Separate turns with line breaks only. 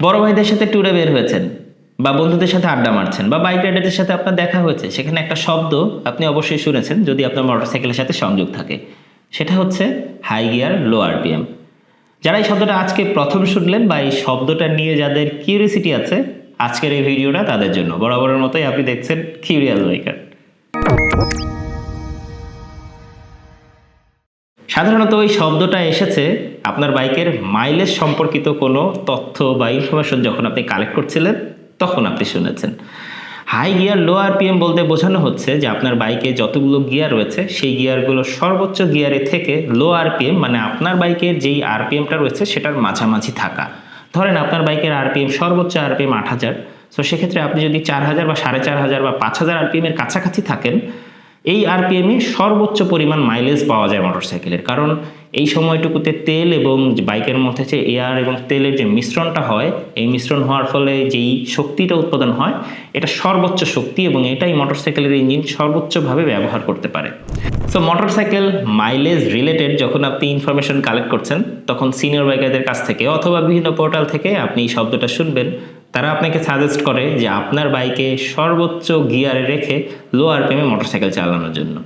বড় ভাইদের সাথে ট্যুরে বের হয়েছেন বা বন্ধুদের সাথে আড্ডা মারছেন বা বাইক রাইডারদের সাথে আপনার দেখা হয়েছে, সেখানে একটা শব্দ আপনি অবশ্যই শুনেছেন যদি আপনার মোটরসাইকেলের সাথে সংযোগ থাকে। সেটা হচ্ছে হাই গিয়ার লো আরপিএম যারা এই শব্দটা আজকে প্রথম শুনলেন বা এই শব্দটা নিয়ে যাদের কিউরিয়াসিটি আছে, আজকের এই ভিডিওটা তাদের জন্য। বরাবরের মতোই আপনি দেখছেন কিউরিয়াস বাইকার সাধারণত ওই শব্দটা এসেছে আপনার বাইকের মাইলেজ সম্পর্কিত কোনো তথ্য বা ইনফরমেশন যখন আপনি কালেক্ট করছিলেন, তখন আপনি শুনেছেন। হাই গিয়ার লো আর আরপিএম বলতে বোঝানো হচ্ছে যে আপনার বাইকে যতগুলো গিয়ার রয়েছে, সেই গিয়ারগুলো সর্বোচ্চ গিয়ারে থেকে লো আরপিএম মানে আপনার বাইকের যেই আর আরপিএমটা রয়েছে, সেটার মাঝামাঝি থাকা। ধরেন আপনার বাইকের আর আরপিএম সর্বোচ্চ আর আরপিএম আট হাজার সো সেক্ষেত্রে আপনি যদি চার হাজার বা সাড়ে চার হাজার বা পাঁচ হাজার আরপিএমের কাছাকাছি থাকেন এই আরপিএমে সর্বোচ্চ পরিমাণ মাইলেজ পাওয়া যায় মোটরসাইকেলের কারণ এই সময়টুকুতে তেল এবং বাইকের মধ্যে যে এয়ার এবং তেলের যে মিশ্রণটা হয়, এই মিশ্রণ হওয়ার ফলে যেই শক্তিটা উৎপাদন হয়, এটা সর্বোচ্চ শক্তি এবং এটাই মোটরসাইকেলের ইঞ্জিন সর্বোচ্চভাবে ব্যবহার করতে পারে। সো মোটরসাইকেল মাইলেজ রিলেটেড যখন আপনি ইনফরমেশন কালেক্ট করছেন, তখন সিনিয়র বাইকারদের কাছ থেকে অথবা বিভিন্ন পোর্টাল থেকে আপনি এই শব্দটা শুনবেন। তারা আপনাকে সাজেস্ট করে যে আপনার বাইকে সর্বোচ্চ গিয়ারে রেখে লো আরপিএমে মোটরসাইকেল চালানোর জন্য।